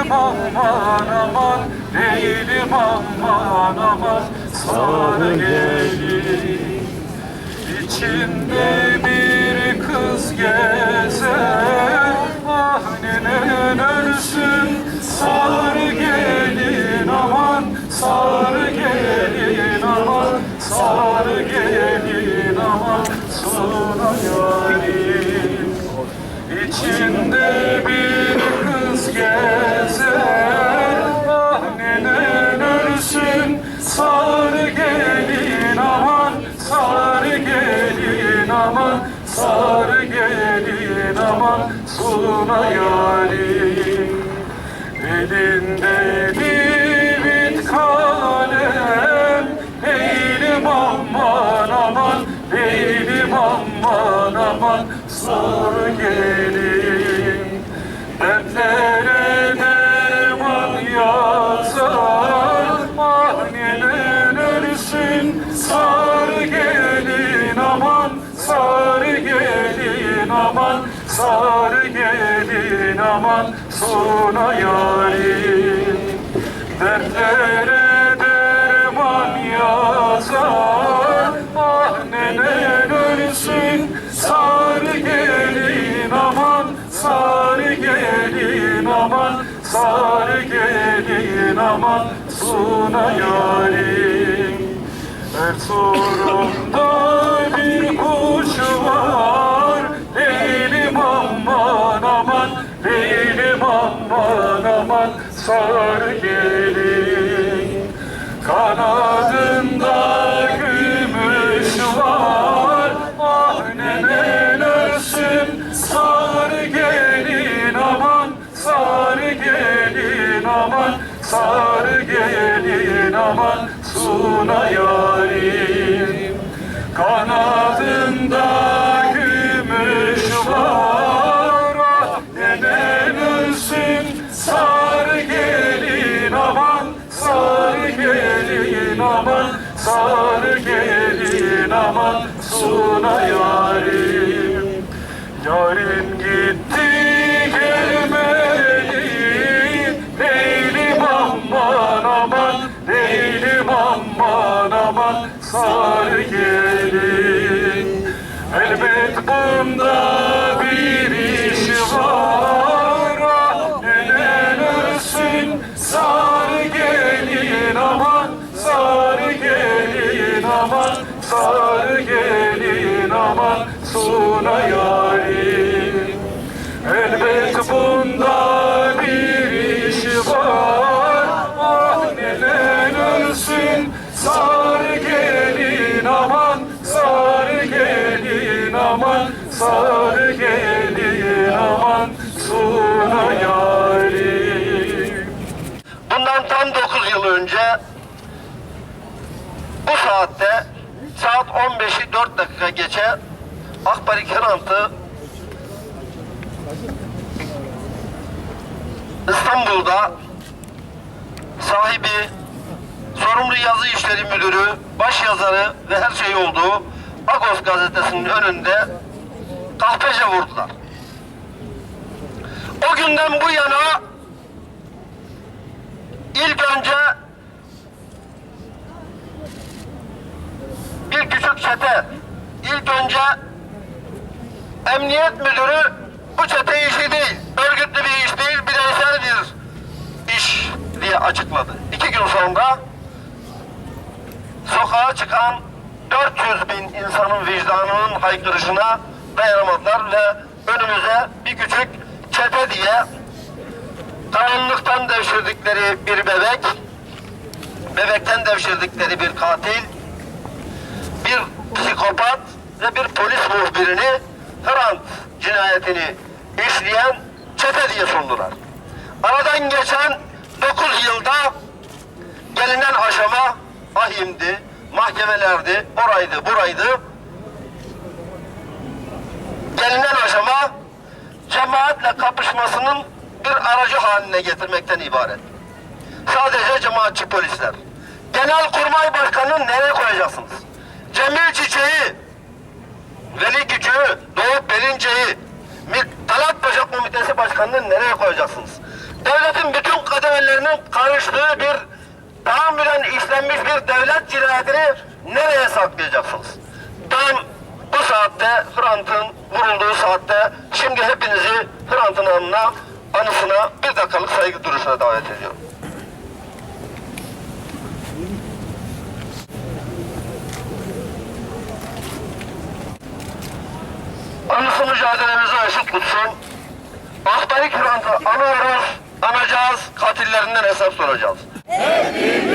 Değilim aman aman Değilim aman aman Sarı gelin İçinde Yarim Elinde bir kalem. Değilim aman aman Değilim aman aman Sor gelin Sar gelin aman Suna yarim. Dertlere derman yazar Ah nenen ölsün? Sar gelin aman Sar gelin aman Sar gelin aman Suna yarim. Erzurum'da bir kuş var Sar gelin Kanadında gümüş var. Ah nenen ölsün Sar gelin aman Sar gelin aman Sar gelin aman Suna yarim. Kanadında aman Sar gelin aman Suna yarim. Yarim gitti gelmedi Değilim aman aman Değilim aman aman Sar gelin. Elbet bunda bir aman Sar gelin aman Suna yarim. Elbet bunda bir iş var. Ah neden ölsün Sar gelin aman Sar gelin aman Sar gelin aman Suna yarim. Bundan tam 9 yıl önce bu saatte saat 15'i 4 dakika geçe Akbari Kenant'ı İstanbul'da sahibi, sorumlu yazı işleri müdürü, baş yazarı ve her şey olduğu Agos gazetesinin önünde kahpece vurdular. O günden bu yana İlk önce küçük çete, ilk önce emniyet müdürü bu çete işi değil, örgütlü bir iş değil, bireysel bir iş diye açıkladı. İki gün sonra sokağa çıkan 400 bin insanın vicdanının haykırışına dayanamadılar ve önümüze bir küçük çete diye karanlıktan devşirdikleri bir bebek, bebekten devşirdikleri bir katil, bir psikopat ve bir polis muhbirini Hrant cinayetini işleyen çete diye sundular. Aradan geçen 9 yılda gelinen aşama ahimdi, mahkemelerdi, oraydı, buraydı. Gelinen aşama cemaatle kapışmasının bir aracı haline getirmekten ibaret. Sadece cemaatçi polisler. Genelkurmay Başkanı'nı nereye koyacaksınız? Cemil Çiçek'i, Veli Küçük'ü, Doğu Perinçe'yi, Mi- Talat Paşa Komitesi Başkanı'nı nereye koyacaksınız? Devletin bütün kanın karıştığı bir tahammülen işlenmiş bir devlet cinayetini nereye saklayacaksınız? Tam bu saatte Hrant'ın vurulduğu saatte şimdi hepinizi Hrant'ın anına, anısına bir dakikalık saygı duruşuna davet ediyorum. Işık tutsun. Ahbari Hrant'ı anıyoruz, anacağız, katillerinden hesap soracağız. Hepimiz